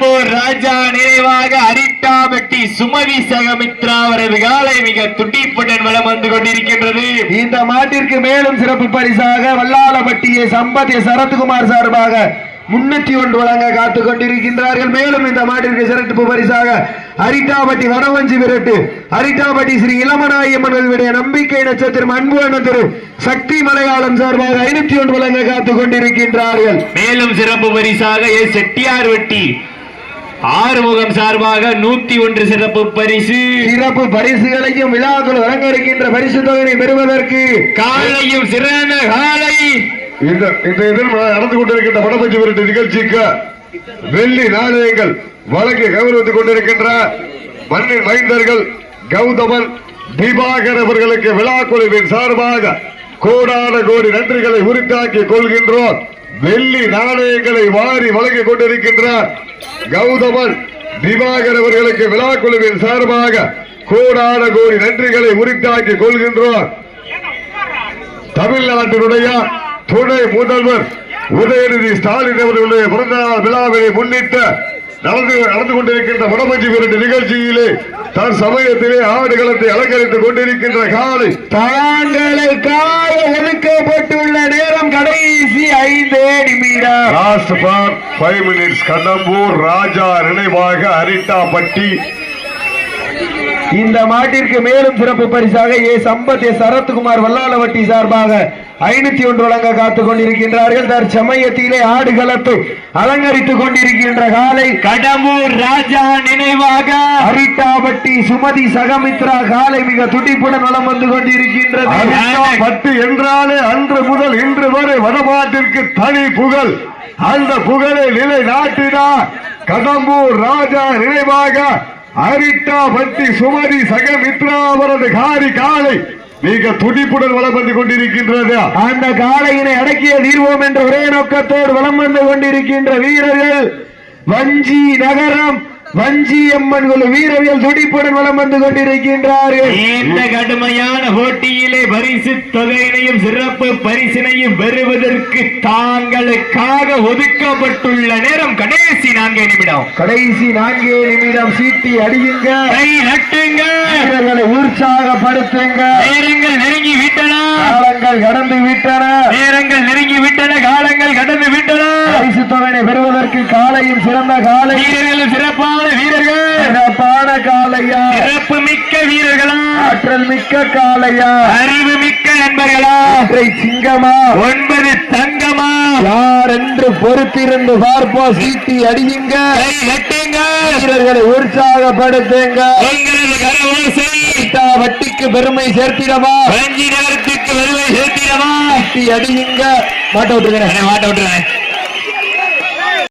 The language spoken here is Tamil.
கடம்பூர் ராஜா நினைவாக அரிட்டாபட்டி சுமதி சகமித்ரா அவரது காலை மிக துடிப்புடன் வலம் வந்து கொண்டிருக்கின்றது. இந்த மாட்டிற்கு மேலும் சிறப்பு பரிசாக வல்லாளப்பட்டியை சம்பத்திய சரத்குமார் சார்பாக முன்னூத்தி ஒன்று வழங்க காத்துக் கொண்டிருக்கின்றார்கள். மேலும் இந்த மாட்டிற்கு சிறப்பு பரிசாக அரிட்டாபட்டி வடவஞ்சி விரட்டு அரிட்டாபட்டி ஸ்ரீ இளமநாயம்மனுடைய நம்பிக்கை நட்சத்திரம் அன்பு அண்ணன் திரு சக்தி மலையாளம் சார்பாக ஐநூத்தி ஒன்று வழங்க காத்துக் கொண்டிருக்கின்றார்கள். மேலும் சிறப்பு பரிசாக ஏ செட்டியார் வெட்டி ஆறுமுகம் சார்பாக நூத்தி ஒன்று சிறப்பு பரிசு. சிறப்பு பரிசுகளையும் விழாக்கள் வழங்க இருக்கின்ற பரிசு தொகையை பெறுவதற்கு காலையும் சிறந்த காலை. இந்த இந்த இதில் நடந்து கொண்டிருக்கின்ற வடபஞ்சி விரட்டு நிகழ்ச்சிக்கு வெள்ளி நாணயங்கள் வழங்கி கௌரவித்துக் கொண்டிருக்கின்ற மண்ணின் மைந்தர்கள் கௌதமன் திவாகர் அவர்களுக்கு விழா குழுவின் சார்பாக கோடான கோடி நன்றிகளை உரித்தாக்கிக் கொள்கின்றோம். வெள்ளி நாணயங்களை வாரி வழங்கிக் கொண்டிருக்கின்ற கௌதமன் திவாகர் அவர்களுக்கு விழா குழுவின் சார்பாக கோடான கோடி நன்றிகளை உரித்தாக்கிக் கொள்கின்றோம் தமிழ்நாட்டினுடைய துணை முதல்வர் உதயநிதி ஸ்டாலின் அவர்களுடைய பிறந்தநாள் விழாவை முன்னிட்டு நடந்து நடந்து கொண்டிருக்கின்ற வடமஞ்சி விரட்டு நிகழ்ச்சியிலே தன் சமயத்திலே ஆடுகளத்தை அலங்கரித்துக் கொண்டிருக்கின்ற காலை தாங்களை காய ஒதுக்கப்பட்டுள்ள ஐந்தே நிமிடம் last for five minutes Kadambur Raja நினைவாக அரிட்டாப்பட்டி. இந்த மாட்டிற்கு மேலும் சிறப்பு பரிசாக ஏ. சம்பத் எஸ் சரத்குமார் வல்லாளவட்டி சார்பாக ஐநூத்தி ஒன்று வழங்க காத்துக் கொண்டிருக்கின்றார்கள். தற்சமயத்திலே ஆடுகளத்தை அலங்கரித்துக் கொண்டிருக்கின்ற காலை கடம்பூர் ராஜா நினைவாக அரிட்டாபட்டி சுமதி சகமித்ரா காலை மிக துடிப்புடன் வலம் வந்து கொண்டிருக்கின்றது. பட்டு என்றாலே அன்று முதல் இன்று வடமாட்டிற்கு தனி புகழ். அந்த புகழை நிலை நாட்டினார் கடம்பூர் ராஜா நினைவாக அரிட்டா பட்டி சுமதி சகமித்ரா அவரது காரி காலை மிக துடிப்புடன் வளம் வந்து கொண்டிருக்கின்றது. அந்த காளையினை அடக்கிய தீர்வோம் என்ற ஒரே நோக்கத்தோடு வளம் வந்து கொண்டிருக்கின்ற வீரர்கள் வஞ்சி நகரம் வஞ்சி அம்மன் குழு வீரர்கள் துடிப்புடன் வலம் வந்து கொண்டிருக்கின்றார்கள். இந்த கடுமையான போட்டியிலே பரிசு தொகையினையும் சிறப்பு பரிசினையும் பெறுவதற்கு தாங்களுக்காக ஒதுக்கப்பட்டுள்ள நேரம் கடைசி நான்கே நிமிடம். கடைசி நான்கே நிமிடம் சீட்டி அடியுங்க. கை நட்டுங்க வீரர்களை உற்சாகப்படுத்துங்க. நேரங்கள் நெருங்கி விட்டன காலங்கள் கடந்து விட்டன. நேரங்கள் நெருங்கி விட்டன காலங்கள் கடந்து விட்டன பரிசு தொகையை பெறுவதற்கு காலையும் சிறந்த காலை. வீரர்களும் சிறப்பான வீரர்கள். சிறப்பான காலையா? சிறப்பு மிக்க வீரர்களா? ஆற்றல் மிக்க காலையா? அறிவு மிக்க நண்பர்களா? சிங்கமா? ஒன்பது தங்கமா? யார் என்று பொறுத்திருந்து பார்ப்போம். சீட்டி அடியுங்க. வீரர்களை உற்சாகப்படுத்துங்க. வட்டிக்கு பெருமை சேர்த்திடவா? வஞ்சி நகரத்துக்கு வருவை சேர்த்திடவா? சீட்டி அடியுங்க. மாட்ட விட்டுருங்க. மாட்ட விட்டுறேன்